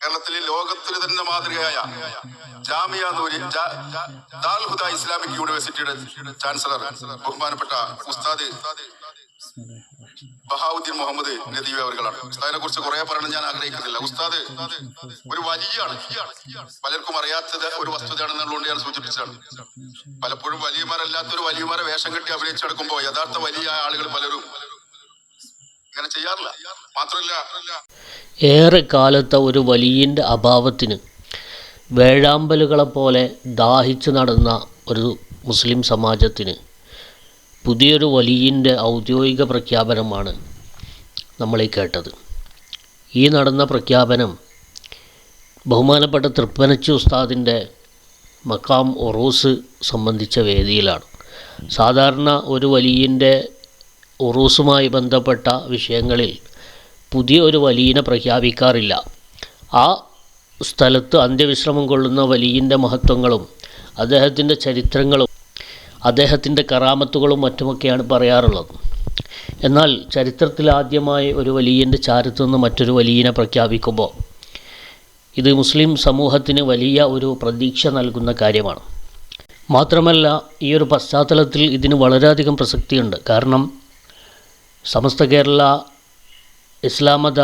കേരളത്തിലെ ലോകത്തിലെ തന്നെ മാതൃകയായ ജാമിയ നൂരി ദാൽ ഇസ്ലാമിക് യൂണിവേഴ്സിറ്റിയുടെ ചാൻസലർ ബഹുമാനപ്പെട്ട ഉസ്താദ് ബഹാവുദ്ദീൻ മുഹമ്മദ് നദീവ അവർകളാണ് ഉസ്താദിനെ കുറിച്ച് കുറെ പറയണം ഞാൻ ആഗ്രഹിക്കുന്നില്ല. ഉസ്താദ് ഒരു വലിയാണ്. പലർക്കും അറിയാത്തത് ഒരു വസ്തുതയാണെന്നുള്ളതുകൊണ്ട് ഞാൻ സൂചിപ്പിച്ചതാണ്. പലപ്പോഴും വലിയമാരല്ലാത്ത ഒരു വലിയമാരെ വേഷം കെട്ടി അഭിനയിച്ചെടുക്കുമ്പോൾ യഥാർത്ഥ വലിയ ആളുകൾ പലരും ഇങ്ങനെ ചെയ്യാറില്ല. മാത്രമല്ല ഏറെ കാലത്തെ ഒരു വലിയന്റെ അഭാവത്തിന് വേഴാമ്പലുകളെപ്പോലെ ദാഹിച്ചു നടന്ന ഒരു മുസ്ലിം സമാജത്തിന് പുതിയൊരു വലിയന്റെ ഔദ്യോഗിക പ്രഖ്യാപനമാണ് നമ്മളീ കേട്ടത്. ഈ നടന്ന പ്രഖ്യാപനം ബഹുമാനപ്പെട്ട തൃപ്പനച്ചി ഉസ്താദിന്റെ മക്കാം ഒറൂസ് സംബന്ധിച്ച വേദിയിലാണ്. സാധാരണ ഒരു വലിയന്റെ ഉറൂസുമായി ബന്ധപ്പെട്ട വിഷയങ്ങളിൽ പുതിയ ഒരു വലിയനെ പ്രഖ്യാപിക്കാറില്ല. ആ സ്ഥലത്ത് അന്ത്യവിശ്രമം കൊള്ളുന്ന വലിയന്റെ മഹത്വങ്ങളും അദ്ദേഹത്തിന്റെ ചരിത്രങ്ങളും അദ്ദേഹത്തിന്റെ കറാമത്തുകളും മറ്റുമൊക്കെയാണ് പറയാറുള്ളത്. എന്നാൽ ചരിത്രത്തിൽ ആദ്യമായി ഒരു വലിയന്റെ ചാരത്തു നിന്ന് മറ്റൊരു വലിയനെ പ്രഖ്യാപിക്കുമ്പോൾ ഇത് മുസ്ലിം സമൂഹത്തിന് വലിയ ഒരു പ്രതീക്ഷ നൽകുന്ന കാര്യമാണ്. മാത്രമല്ല ഈ ഒരു പശ്ചാത്തലത്തിൽ ഇതിന് വളരെയധികം പ്രസക്തിയുണ്ട്. കാരണം സമസ്ത കേരള ഇസ്ലാമത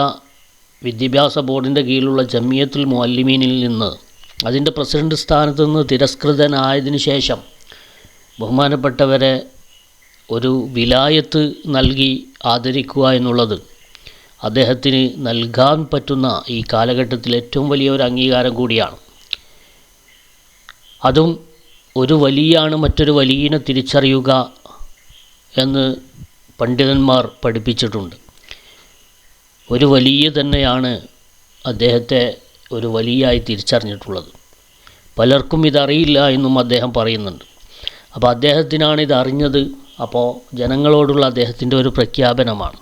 വിദ്യാഭ്യാസ ബോർഡിന്റെ കീഴിലുള്ള ജമ്മിയത്തുൽ മുഅല്ലിമീനിൽ നിന്ന് അതിന്റെ പ്രസിഡന്റ് സ്ഥാനത്ത് നിന്ന് തിരസ്കൃതനായതിനു ശേഷം ബഹുമാനപ്പെട്ടവരെ ഒരു വിലായത്ത് നൽകി ആദരിക്കുക എന്നുള്ളത് അദ്ദേഹത്തിന് നൽകാൻ പറ്റുന്ന ഈ കാലഘട്ടത്തിൽ ഏറ്റവും വലിയ ഒരു അംഗീകാരം കൂടിയാണ്. അതും ഒരു വലിയാണ് മറ്റൊരു വലിയനെ തിരിച്ചറിയുക എന്ന് പണ്ഡിതന്മാർ പഠിപ്പിച്ചിട്ടുണ്ട്. ഒരു വലിയ തന്നെയാണ് അദ്ദേഹത്തെ ഒരു വലിയായി തിരിച്ചറിഞ്ഞിട്ടുള്ളത്. പലർക്കും ഇതറിയില്ല എന്നും അദ്ദേഹം പറയുന്നുണ്ട്. അപ്പോൾ അദ്ദേഹത്തിനാണ് ഇതറിഞ്ഞത്. അപ്പോൾ ജനങ്ങളോടുള്ള അദ്ദേഹത്തിന്റെ ഒരു പ്രഖ്യാപനമാണ്.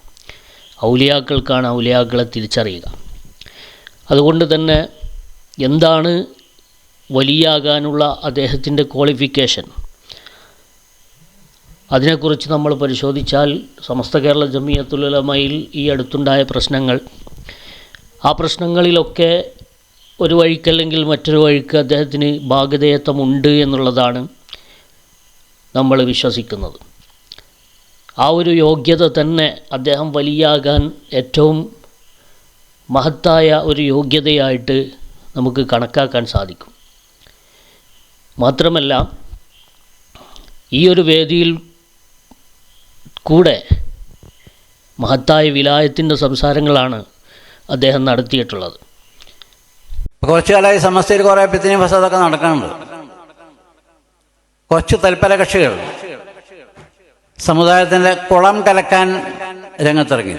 ഔലിയാക്കൾക്കാണ് ഔലിയാക്കളെ തിരിച്ചറിയുക. അതുകൊണ്ട് തന്നെ എന്താണ് വലിയാകാനുള്ള അദ്ദേഹത്തിന്റെ ക്വാളിഫിക്കേഷൻ അതിനെക്കുറിച്ച് നമ്മൾ പരിശോധിച്ചാൽ സമസ്ത കേരള ജമിയത്തുലമയിൽ ഈ അടുത്തുണ്ടായ പ്രശ്നങ്ങൾ. ആ പ്രശ്നങ്ങളിലൊക്കെ ഒരു വഴിക്കല്ലെങ്കിൽ മറ്റൊരു വഴിക്ക് അദ്ദേഹത്തിന് ഭാഗധേയത്വമുണ്ട് എന്നുള്ളതാണ് നമ്മൾ വിശ്വസിക്കുന്നത്. ആ ഒരു യോഗ്യത തന്നെ അദ്ദേഹം വലിയാകാൻ ഏറ്റവും മഹത്തായ ഒരു യോഗ്യതയായിട്ട് നമുക്ക് കണക്കാക്കാൻ സാധിക്കും. മാത്രമല്ല ഈ ഒരു വേദിയിൽ കൂടെ മഹത്തായ വിലായത്തിന്റെ സംസാരങ്ങളാണ് അദ്ദേഹം നടത്തിയിട്ടുള്ളത്. കുറച്ചു കാലമായി സമസ്തയിൽ കുറേ പിത്തിനി ഫസാദൊക്കെ നടക്കുന്നുണ്ട് കുറച്ച് തൽപര കക്ഷികൾ സമുദായത്തിന്റെ കുളം കലക്കാൻ രംഗത്തിറങ്ങി.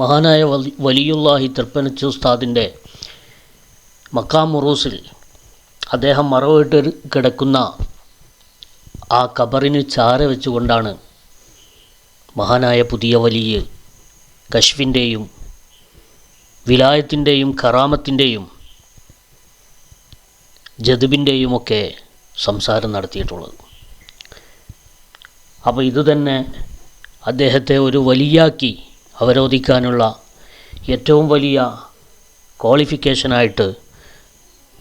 മഹാനായ വലി വലിയുല്ലാഹി തൃപ്പനച്ചു ഉസ്താദിന്റെ മക്കാം മുറൂസിൽ അദ്ദേഹം മറവിട്ട് കിടക്കുന്ന ആ കബറിന് ചാര വെച്ചുകൊണ്ടാണ് മഹാനായ പുതിയ വലിയ കശ്വിന്റെയും വിലായത്തിന്റെയും കറാമത്തിന്റെയും ജതുബിന്റെയുമൊക്കെ സംസാരം നടത്തിയിട്ടുള്ളത്. അപ്പോൾ ഇതുതന്നെ അദ്ദേഹത്തെ ഒരു വലിയാക്കി അവരോധിക്കാനുള്ള ഏറ്റവും വലിയ ക്വാളിഫിക്കേഷനായിട്ട്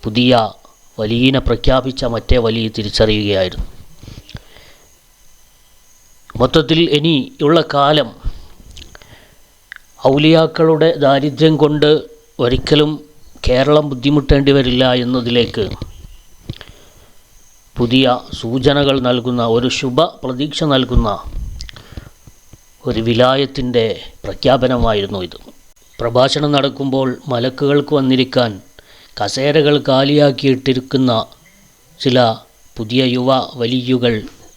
പുതിയ വലിയനെ പ്രഖ്യാപിച്ച മറ്റേ വലിയ തിരിച്ചറിയുകയായിരുന്നു. മൊത്തത്തിൽ ഇനി ഉള്ള കാലം ഔലിയാക്കളുടെ ദാരിദ്ര്യം കൊണ്ട് ഒരിക്കലും കേരളം ബുദ്ധിമുട്ടേണ്ടി വരില്ല എന്നതിലേക്ക് പുതിയ സൂചനകൾ നൽകുന്ന ഒരു ശുഭ പ്രതീക്ഷ നൽകുന്ന ഒരു വിലായത്തിന്റെ പ്രഖ്യാപനമായിരുന്നു ഇത്. പ്രഭാഷണം നടക്കുമ്പോൾ മലക്കുകൾക്ക് വന്നിരിക്കാൻ കസേരകൾ കാലിയാക്കിയിട്ടിരിക്കുന്ന ചില പുതിയ യുവ വലിയുകൾ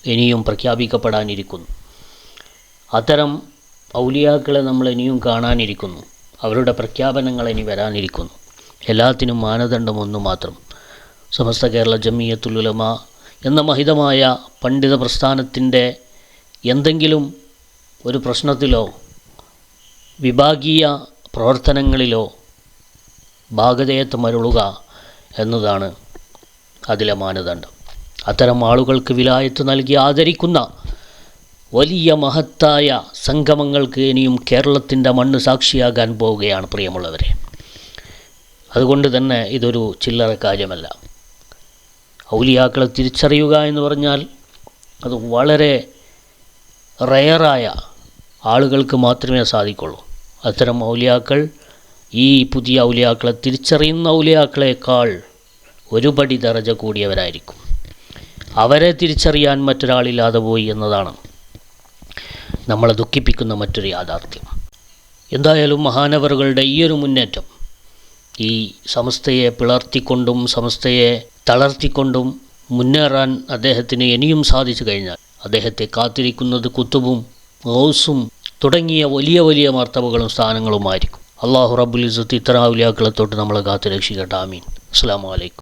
ഇനിയും പ്രഖ്യാപിക്കപ്പെടാനിരിക്കുന്നു. അത്തരം ഔലിയാക്കളെ നമ്മൾ ഇനിയും കാണാനിരിക്കുന്നു. അവരുടെ പ്രഖ്യാപനങ്ങൾ ഇനി വരാനിരിക്കുന്നു. എല്ലാത്തിനും മാനദണ്ഡം ഒന്ന് മാത്രം. സമസ്ത കേരള ജമിയത്തുലുലമ എന്ന മഹിതമായ പണ്ഡിത പ്രസ്ഥാനത്തിന്റെ എന്തെങ്കിലും ഒരു പ്രശ്നത്തിലോ വിഭാഗീയ പ്രവർത്തനങ്ങളിലോ ഭാഗതേയത്വം അരുളുക എന്നതാണ് അതിലെ മാനദണ്ഡം. അത്തരം ആളുകൾക്ക് വിലായത്ത് നൽകി ആദരിക്കുന്ന വലിയ മഹത്തായ സംഗമങ്ങൾക്ക് ഇനിയും കേരളത്തിന്റെ മണ്ണ് സാക്ഷിയാകാൻ പോവുകയാണ് പ്രിയമുള്ളവരെ. അതുകൊണ്ട് തന്നെ ഇതൊരു ചില്ലറ കാര്യമല്ല. ഔലിയാക്കളെ തിരിച്ചറിയുക എന്ന് പറഞ്ഞാൽ അത് വളരെ റയറായ ആളുകൾക്ക് മാത്രമേ സാധിക്കുള്ളൂ. അത്തരം ഔലിയാക്കൾ ഈ പുതിയ ഔലിയാക്കളെ തിരിച്ചറിയുന്ന ഔലിയാക്കളെക്കാൾ ഒരുപടി ദറജ കൂടിയവരായിരിക്കും. അവരെ തിരിച്ചറിയാൻ മറ്റൊരാളില്ലാതെ പോയി എന്നതാണ്. നമ്മളെ ദുഃഖിപ്പിക്കുന്ന മറ്റൊരു യാഥാർത്ഥ്യം. എന്തായാലും മഹാനവറുകളുടെ ഈയൊരു മുന്നേറ്റം ഈ സമസ്തയെ പിളർത്തിക്കൊണ്ടും സമസ്തയെ തളർത്തിക്കൊണ്ടും മുന്നേറാൻ അദ്ദേഹത്തിന് ഇനിയും സാധിച്ചു കഴിഞ്ഞാൽ അദ്ദേഹത്തെ കാത്തിരിക്കുന്നത് കുത്തുബും ഗൗസും തുടങ്ങിയ വലിയ വലിയ മർത്തബകളും സ്ഥാനങ്ങളുമായിരിക്കും. അള്ളാഹു റബ്ബുൽ ഇസത്ത് ഇത്തരം ഔലിയാക്കളെ തൊട്ട് നമ്മളെ കാത്തു രക്ഷിക്കട്ടെ ആമീൻ. അസ്സാം വലൈക്കും